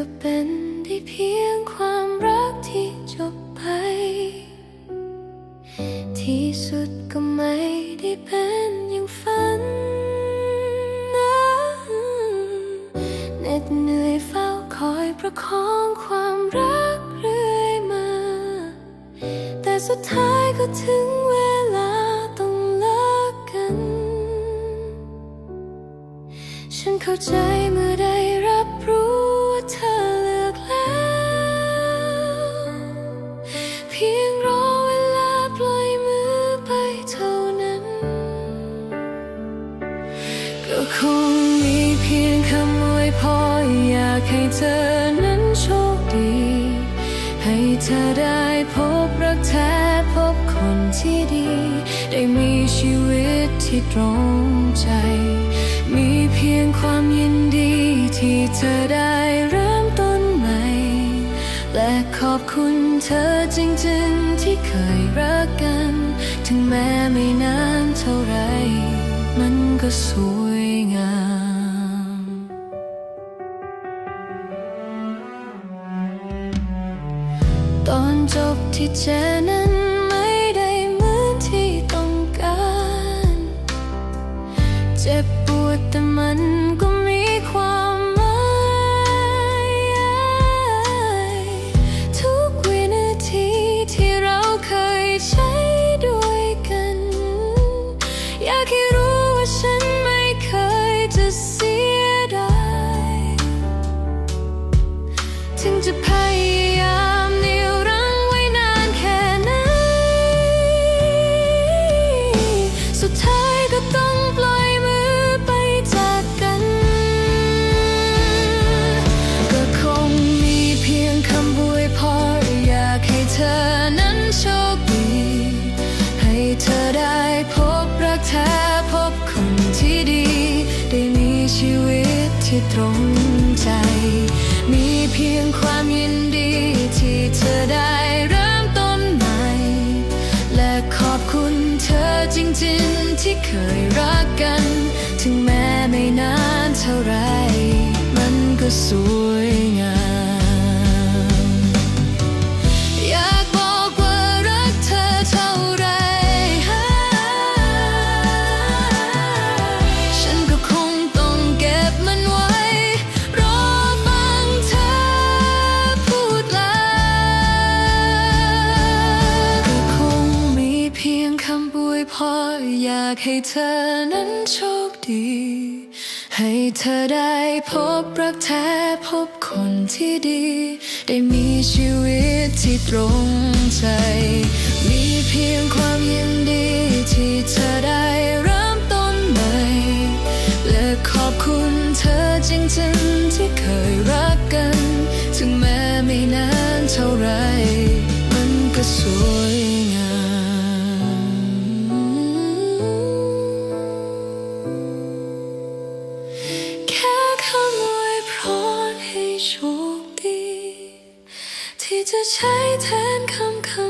ก็เป็นได้เพียงความรักที่จบไป ที่สุดก็ไม่ได้เป็นอย่างฝันนะเหน็ดเหนื่อยเฝ้าคอยประคองความรักเรื่อยมา แต่สุดท้ายก็ถึงเวลาต้องเลิกกัน ฉันเข้าใจเมื่อได้ คงมีเพียงคำอวยพรอยากให้เธอนั้นโชคดี ให้เธอได้พบรักแท้พบคนที่ดี ได้มีชีวิตที่ตรงใจ มีเพียงความยินดีที่เธอได้เริ่มต้นใหม่ และขอบคุณเธอจริงๆที่เคยรักกัน ถึงแม้ไม่นานเท่าไร มันก็สวย ตอนจบที่เจอนั้นไม่ได้เหมือนที่ต้องการ เจ็บปวดแต่มันก็มีความหมายทุกวินาทีที่เราเคยใช้ด้วยกัน อยาก ที่ตรงใจ มีเพียงความยินดีที่เธอได้เริ่มต้นใหม่ และขอบคุณเธอจริงๆ ที่เคยรักกัน ถึงแม้ไม่นานเท่าไร มันก็สวยงามอย พียงคำบวยพออยากให้เธอนั้นโชคดี ให้เธอได้พบรักแท้พบคนที่ดี ได้มีชีวิตที่ตรงใจ มีเพียงความยินดี ที่จะใช้แทนคำคำ